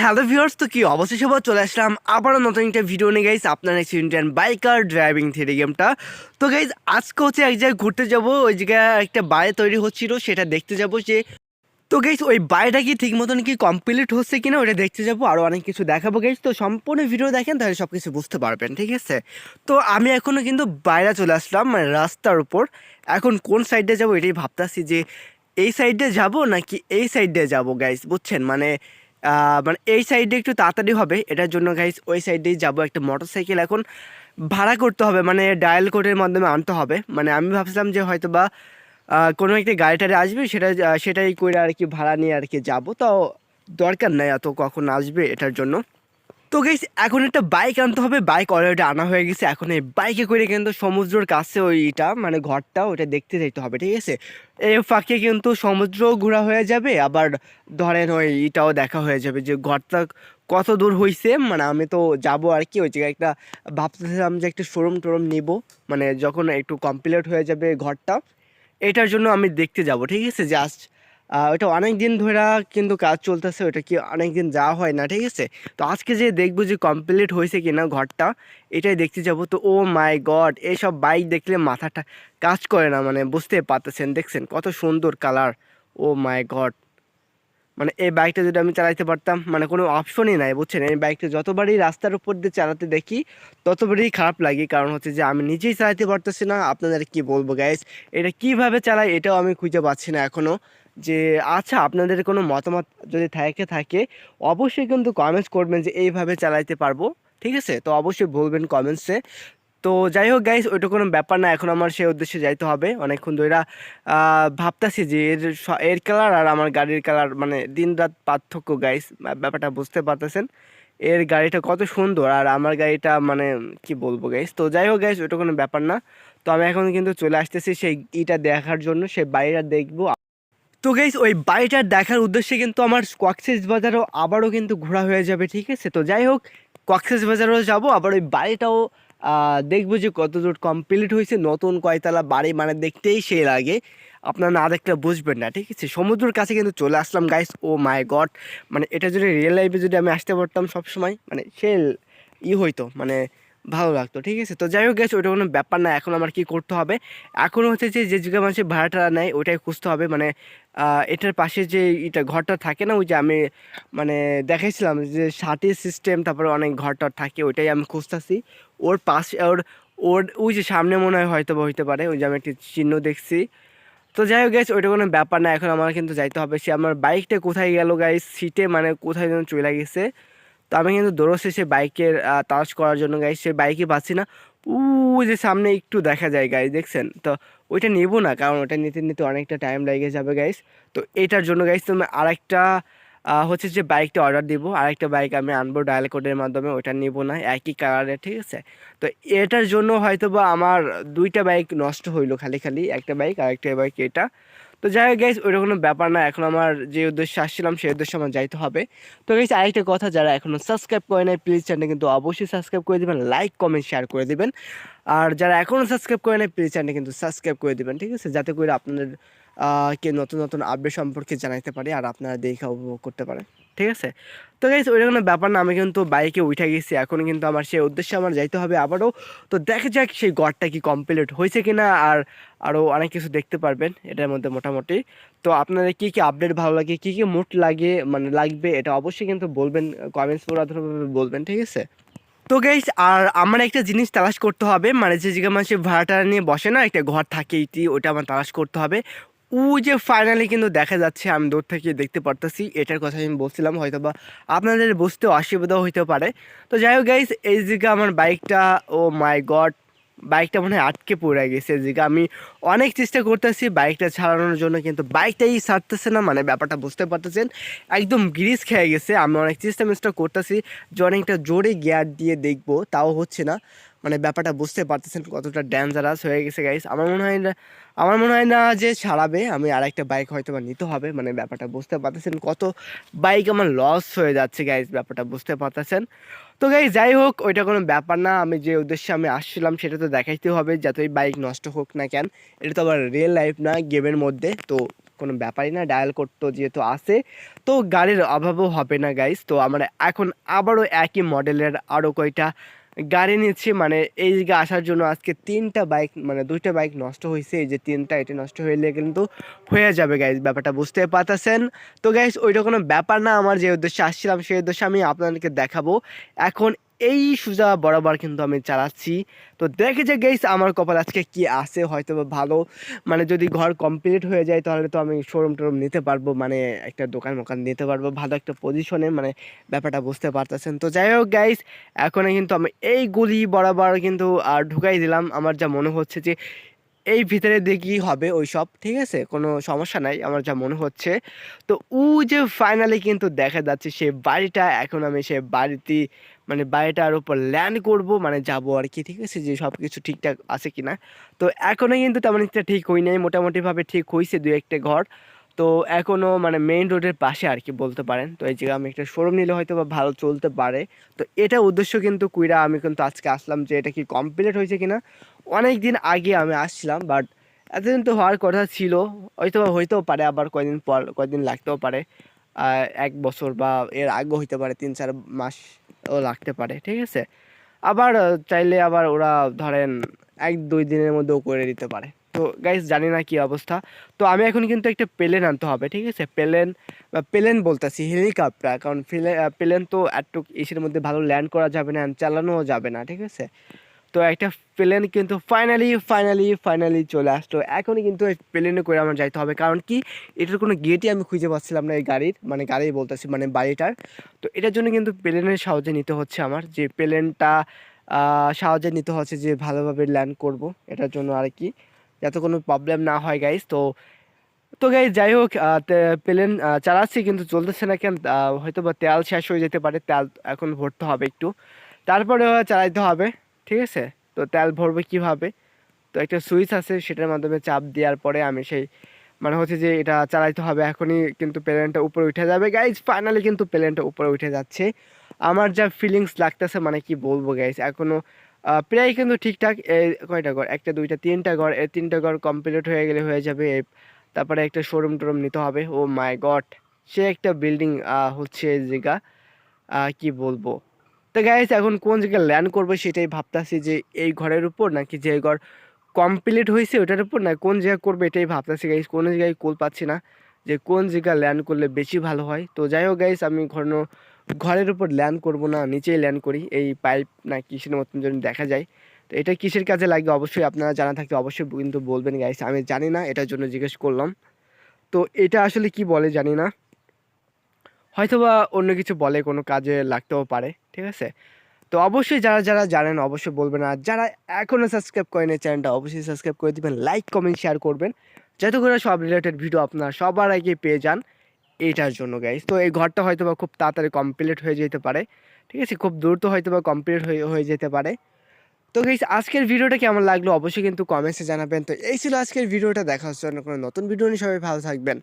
Hello viewers তো কি অবশ্যই সবার চলে আসলাম। আবারও নতুন একটা ভিডিও নিয়ে গাইস আপনার ইন্ডিয়ান বাইকার ড্রাইভিং থ্রি গেমটা তো গাইজ আজকে হচ্ছে এক জায়গায় ঘুরতে যাব, ওই জায়গায় একটা বাড়ি তৈরি হচ্ছিল, সেটা দেখতে যাব যে তো গাইজ ওই বাড়িটা কি ঠিক মতন কি কমপ্লিট হচ্ছে কিনা, ওটা দেখতে যাব আরও অনেক কিছু দেখাবো গাইজ তো, সম্পূর্ণ ভিডিও দেখেন, তাহলে সব কিছু বুঝতে পারবেন, ঠিক আছে? তো, আমি এখনও কিন্তু বাইরে চলে আসলাম মানে রাস্তার উপর। এখন কোন সাইডে যাব এটাই ভাবতেছি যে, এই সাইডে যাব নাকি এই সাইডে যাব গাইজ বুঝছেন? মানে মানে এই সাইডে একটু তাড়াতাড়ি হবে। এটার জন্য গাইস ওই সাইডেই যাব একটা মোটর সাইকেল এখন ভাড়া করতে হবে মানে ডায়াল কোডের মাধ্যমে আনতে হবে। মানে আমি ভাবছিলাম যে হয়তো বা কোনো একটি গাড়িটারে আসবে, সেটা, সেটাই করে আর কি ভাড়া নিয়ে আর কি যাব। তাও দরকার নাই এত কখন আসবে এটার জন্য। তো গেছি এখন একটা বাইক আনতে হবে। বাইক অলরেডি আনা হয়ে গেছে। এখন এই বাইকে করে কিন্তু সমুদ্রর কাছে ওইটা মানে ঘরটা ওটা দেখতে যেতে হবে, ঠিক আছে? এই ফাঁকে কিন্তু সমুদ্র ঘোরা হয়ে যাবে। আবার ধরেন ওই ইটাও দেখা হয়ে যাবে যে ঘরটা কত দূর হয়েছে মানে আমি তো যাব আর কি, ওই জায়গায় একটা ভাবতেছিলাম যে একটা শোরুম টোরুম নিব। মানে যখন একটু কমপ্লিট হয়ে যাবে ঘরটা, এটার জন্য আমি দেখতে যাব, ঠিক আছে? জাস্ট ওটা অনেক দিন ধরে কিন্তু কাজ চলতেছে ওটা কি অনেক দিন যাওয়া হয় না, ঠিক আছে? তো আজকে যে দেখব যে কমপ্লিট হয়েছে কিনা ঘরটা, এটাই দেখতে যাব। তো ও মাই গড এইসব বাইক দেখলে মাথাটা কাজ করে না মানে বুঝতে পারতেছেন, দেখছেন? কত সুন্দর কালার, ও মাই গড। মানে এই বাইকটা যদি আমি চালাতে পারতাম মানে কোনো অপশনই নাই, বুঝছেন? এই বাইকটা যতবারই রাস্তার উপর দিয়ে চালাতে দেখি, ততবারই খারাপ লাগে, কারণ হচ্ছে যে আমি নিজেই চালাতে পারতেছি না। আপনাদের কি বলব গ্যাস এটা কীভাবে চালাই, এটাও আমি খুঁজে পাচ্ছি না এখনও যে আচ্ছা আপনাদের কোনো মতামত যদি থাকে থাকে, অবশ্যই কিন্তু কমেন্টস করবেন যে, এইভাবে চালাইতে পারব। ঠিক আছে? তো অবশ্যই বলবেন কমেন্টসে তো যাই হোক গাইস ওইটা কোনো ব্যাপার না, এখন আমার সেই উদ্দেশ্যে যাইতে হবে। অনেকক্ষণ ধরে ভাবতাছি যে, এর এর কালার আর আমার গাড়ির কালার মানে দিন রাত পার্থক্য গাইস ব্যাপারটা বুঝতে পারতেছেন। এর গাড়িটা কত সুন্দর আর আমার গাড়িটা মানে কি বলব গাইস তো যাই হোক গাইস ওটা কোনো ব্যাপার না। তো আমি এখন কিন্তু চলে আসতেছি সেই ইটা দেখার জন্য, সেই বাড়িটা দেখব। তো গাইস ওই বাড়িটার দেখার উদ্দেশ্যে কিন্তু আমার কক্সেস বাজারও আবারও কিন্তু ঘোরা হয়ে যাবে, ঠিক আছে? তো যাই হোক কক্সেস বাজারও যাব, আবার ওই বাড়িটাও দেখব যে কত দূর কমপ্লিট হয়েছে, নতুন কয়তলা বাড়ি মানে দেখতেই সেই লাগে। আপনারা না দেখলে বুঝবেন না, ঠিক আছে? সমুদ্রের কাছে কিন্তু চলে আসলাম গাইস ও মাই গড মানে এটা যদি রিয়েল লাইফে যদি আমি আসতে পারতাম সবসময় মানে সে ই হইতো মানে ভালো লাগতো, ঠিক আছে? তো যাই হোক গেছে ওটা কোনো ব্যাপার না, এখন আমার কি করতে হবে? এখন হচ্ছে যে যে জায়গায় মানুষের ভাড়াটা নেয় ওটাই খুঁজতে হবে। মানে এটার পাশে যে এটা ঘরটা থাকে না, ওই যে আমি মানে দেখাইছিলাম যে ষাটি সিস্টেম তারপরে অনেক ঘরটা থাকে, ওইটাই আমি খুঁজতেছি। ওর পাশে, ওর ওর, ওই যে সামনে মনে হয় হয়তো হইতে পারে, ওই যে আমি একটি চিহ্ন দেখছি। তো যাই হোক গাইস ওইটা কোনো ব্যাপার না, এখন আমার কিন্তু যাইতে হবে। সে আমার বাইকটা কোথায় গেল গাইস সিটে মানে কোথায় যেন চলে গেছে। তো আমি কিন্তু দৌড়ছি সে বাইকের তাজ করার জন্য গাইস সে বাইকে পাচ্ছি না। উ যে সামনে একটু দেখা যায় গাইস দেখছেন? তো ওইটা নেব না, কারণ ওটা নিতে নিতে অনেকটা টাইম লেগে যাবে গাইস তো এটার জন্য গাইস তুমি আরেকটা হচ্ছে যে বাইকটা অর্ডার দিব। আরেকটা বাইক আমি আনব ডায়াল কোডের মাধ্যমে ওটা নিব না, একই কালারে ঠিক আছে? তো এটার জন্য হয়তো বা আমার দুইটা বাইক নষ্ট হইল খালি খালি, একটা বাইক আর একটা বাইক এটা। তো যাই হোক গাইজ ওইটা কোনো ব্যাপার না। এখন আমার যে উদ্দেশ্যে আসছিলাম, সেই উদ্দেশ্যে আমার যাইতে হবে। তো গাইজ আরেকটা কথা, যারা এখনও সাবস্ক্রাইব করে নাই প্লিজ চ্যানেল কিন্তু অবশ্যই সাবস্ক্রাইব করে দেবেন লাইক কমেন্ট শেয়ার করে দেবেন। আর যারা এখনও সাবস্ক্রাইব করে নাই প্লিজ চ্যানেল কিন্তু সাবস্ক্রাইব করে দেবেন, ঠিক আছে? যাতে করে আপনাদের কে নতুন নতুন আপডেট সম্পর্কে জানাইতে পারি আর আপনারা দেখে উপভোগ করতে পারেন। ঠিক আছে? তো গাইস ওইটা কোনো ব্যাপার না, আমি কিন্তু বাইকে উঠে গেছি, এখন কিন্তু আমার সেই উদ্দেশ্যে আমার যাইতে হবে আবারও। তো দেখা যাক সেই গড়টা কি কমপ্লিট হয়েছে কিনা আর আরও অনেক কিছু দেখতে পারবেন, এটার মধ্যে মোটামুটি। তো আপনাদের কী কী আপডেট ভালো লাগে, কী কী মুড লাগে মানে লাগবে, এটা অবশ্যই কিন্তু বলবেন কমেন্টস মাধ্যমে বলবেন, ঠিক আছে? তো গাইস আর আমার একটা জিনিস তালাশ করতে হবে মানে যে জায়গায় মানুষের ভাড়াটা নিয়ে বসে না, একটা ঘর থাকে ইতি ওটা আমার তালাশ করতে হবে। ও যে ফাইনালি কিন্তু দেখা যাচ্ছে, আমি দূর থেকে দেখতে পারতেছি, এটার কথা আমি বলছিলাম হয়তো বা আপনাদের বুঝতে অসুবিধাও হইতে পারে। তো যাই হোক গাইস এই জায়গা আমার বাইকটা ও মাই গড বাইকটা মনে হয় আটকে পড়ে গেছে জায়গা আমি অনেক চেষ্টা করতেছি বাইকটা ছাড়ানোর জন্য, কিন্তু বাইকটাই ছাড়তেছে না মানে ব্যাপারটা বুঝতে পারতেছেন। একদম গ্রিস খেয়ে গেছে, আমি অনেক চেষ্টা মেষ্টা করতেছি, যে অনেকটা জোরে গিয়ার দিয়ে দেখব, তাও হচ্ছে না। মানে ব্যাপারটা বুঝতে পারতেছেন কতটা ডেঞ্জারাস হয়ে গেছে গাইস আমার মনে হয় না, আমার মনে হয় না যে ছাড়াবে। আমি আরেকটা বাইক হয়তো বা নিতে হবে মানে ব্যাপারটা বুঝতে পারতেছেন কত বাইক আমার লস হয়ে যাচ্ছে গাইস ব্যাপারটা বুঝতে পারতেছেন। তো গাইস যাই হোক, ওইটা কোনো ব্যাপার না। আমি যে উদ্দেশ্যে আমি আসছিলাম, সেটা তো দেখাইতে হবে যতই বাইক নষ্ট হোক না কেন। এটা তো আবার রিয়েল লাইফ না গেমের মধ্যে। তো, কোনো ব্যাপারই না ডায়াল কোড তো যেহেতু আছে, তো গাড়ির অভাবও হবে না গাইস তো, আমরা এখন আবারও একই মডেলের আরও কয়টা গাড়ি নিচ্ছি মানে এই দিকে আসার জন্য আজকে তিনটা বাইক মানে দুইটা বাইক নষ্ট হয়েছে এই যে তিনটা এটা নষ্ট হইলে কিন্তু হয়ে যাবে গাইজ ব্যাপারটা বুঝতে পারতেছেন? তো গাইজ ওইটা কোনো ব্যাপার না, আমার যে উদ্দেশ্যে আসছিলাম, সেই উদ্দেশ্যে আমি আপনাদেরকে দেখাবো। এখন এই সুজা বরাবর কিন্তু আমি চালাচ্ছি। তো দেখে যে গেইস আমার কপাল আজকে কি আছে হয়তো ভালো। মানে যদি ঘর কমপ্লিট হয়ে যায়, তাহলে তো আমি শোরুম টোরুম নিতে পারব মানে একটা দোকান মোকান নিতে পারব, ভালো একটা পজিশনে মানে ব্যাপারটা বুঝতে পারতেছেন। তো যাই হোক গাইস এখন কিন্তু আমি এই গুলি বরাবর কিন্তু আর ঢুকাই দিলাম। আমার যা মনে হচ্ছে যে, এই ভিতরে দেখি হবে ওই সব ঠিক আছে? কোনো সমস্যা নাই, আমার যা মনে হচ্ছে। তো ও যে ফাইনালি কিন্তু দেখা যাচ্ছে, সে বাড়িটা, এখন আমি সে বাড়িতে মানে বাড়িটার উপর ল্যান্ড করব মানে যাব আর কি, ঠিক আছে? যে সব কিছু ঠিকঠাক আছে কি না তো এখনও কিন্তু তেমন একটা ঠিক হই নাই, মোটামুটিভাবে ঠিক হয়েছে দু একটা ঘর। তো এখনও মানে মেইন রোডের পাশে আর কি বলতে পারেন। তো এই জায়গায় আমি একটা শোরুম নিলে হয়তো বা ভালো চলতে পারে। তো এটা উদ্দেশ্য কিন্তু কুইরা আমি কিন্তু আজকে আসলাম যে এটা কি কমপ্লিট হয়েছে কিনা। অনেক দিন আগে আমি আসছিলাম বাট এতদিন তো হওয়ার কথা ছিল। হয়তো হইতেও পারে, আবার কয়দিন পর, কয়দিন লাগতেও পারে। এক বছর বা এর আগেও হইতে পারে, তিন চার মাসও লাগতে পারে, ঠিক আছে? আবার চাইলে আবার ওরা ধরেন এক দুই দিনের মধ্যেও করে দিতে পারে। তো গাইস জানি না কি অবস্থা। তো আমি এখন কিন্তু একটা প্লেন আনতে হবে, ঠিক আছে? প্লেন প্লেন বলতেছি, হেলিকপ্টার। কারণ প্লেন তো একটু ইসের মধ্যে ভালো ল্যান্ড করা যাবে না চালানোও যাবে না, ঠিক আছে? তো একটা প্লেন কিন্তু ফাইনালি ফাইনালি ফাইনালি চলে আসলো। এখনই কিন্তু এই প্লেনে করে আমার যাইতে হবে। কারণ কি? এটার কোনো গেটই আমি খুঁজে পাচ্ছিলাম না এই গাড়ির। মানে গাড়ি বলতেছি মানে বাড়িটার। তো এটার জন্য কিন্তু প্লেনের সাহায্যে নিতে হচ্ছে আমার। যে প্লেনটা সাহায্যে নিতে হচ্ছে যে ভালোভাবে ল্যান্ড করব। এটার জন্য আর কি। যাতে কোনো প্রবলেম না হয় গাইস তো তো গাই যাই হোক প্লেন চালাচ্ছি কিন্তু চলতেছে না কেন? হয়তো বা তেল শেষ হয়ে যেতে পারে। তেল এখন ভরতে হবে একটু। তারপরে চালাইতে হবে। ঠিক আছে? তো তেল ভরবে কীভাবে? তো একটা সুইচ আছে, সেটার মাধ্যমে চাপ দেওয়ার পরে আমি সেই মানে হচ্ছে যে এটা চালাইতে হবে এখনই, কিন্তু প্লেনটা উপরে উঠে যাবে। গাইজ ফাইনালি কিন্তু প্লেনটা উপরে উঠে যাচ্ছে। আমার যা ফিলিংস লাগতেছে মানে কি বলব গাইজ এখনও প্রায় কিন্তু ঠিকঠাক। কয়টা ঘর? একটা, দুইটা, তিনটা ঘর। এই তিনটা ঘর কমপ্লিট হয়ে গেলে হয়ে যাবে। তারপরে একটা শোরুম টোরুম নিতে হবে। ও মাই গড সে একটা বিল্ডিং হচ্ছে জায়গা কি বলব? তো গাইস এখন কোন জায়গায় ল্যান্ড করব সেটাই ভাবতাছি যে এই ঘরের উপর নাকি যে ঘর কমপ্লিট হয়েছে ওটার উপর না কোন জায়গায় করবে এটাই ভাবতাছি গাইস কোন জায়গায় কোল পাচ্ছি না যে কোন জায়গায় ল্যান্ড করলে বেশি ভালো হয়। তো যাই হোক গাইস আমি ঘন ঘরের উপর ল্যান্ড করব না, নিচেই ল্যান্ড করি, এই পাইপ না কিসের মতন যেন দেখা যায়। তো এটা কিসের কাজে লাগে অবশ্যই আপনারা জানা থাকলে অবশ্যই কিন্তু বলবেন গাইস আমি জানি না, এটার জন্য জিজ্ঞেস করলাম। তো এটা আসলে কি বলে জানি না। হয়তোবা অন্য কিছু বলে কোনো কাজে লাগতেও পারে, ঠিক আছে? তো অবশ্যই যারা যারা জানেন অবশ্যই বলবেন। আর যারা এখনও সাবস্ক্রাইব করেন এই চ্যানেলটা, অবশ্যই সাবস্ক্রাইব করে দেবেন লাইক কমেন্ট শেয়ার করবেন। যাতে করে সব রিলেটেড ভিডিও আপনারা সবার আগে পেয়ে যান, এইটার জন্য গাইস তো এই ঘরটা হয়তো বা খুব তাড়াতাড়ি কমপ্লিট হয়ে যেতে পারে, ঠিক আছে? খুব দ্রুত হয়তো বা কমপ্লিট হয়ে হয়ে যেতে পারে। তো গাইস আজকের ভিডিওটা কেমন লাগল অবশ্যই কিন্তু কমেন্টসে জানাবেন। তো এই ছিল আজকের ভিডিওটা দেখা হচ্ছে অন্য কোনো নতুন ভিডিও নিয়ে। সবাই ভালো থাকবেন।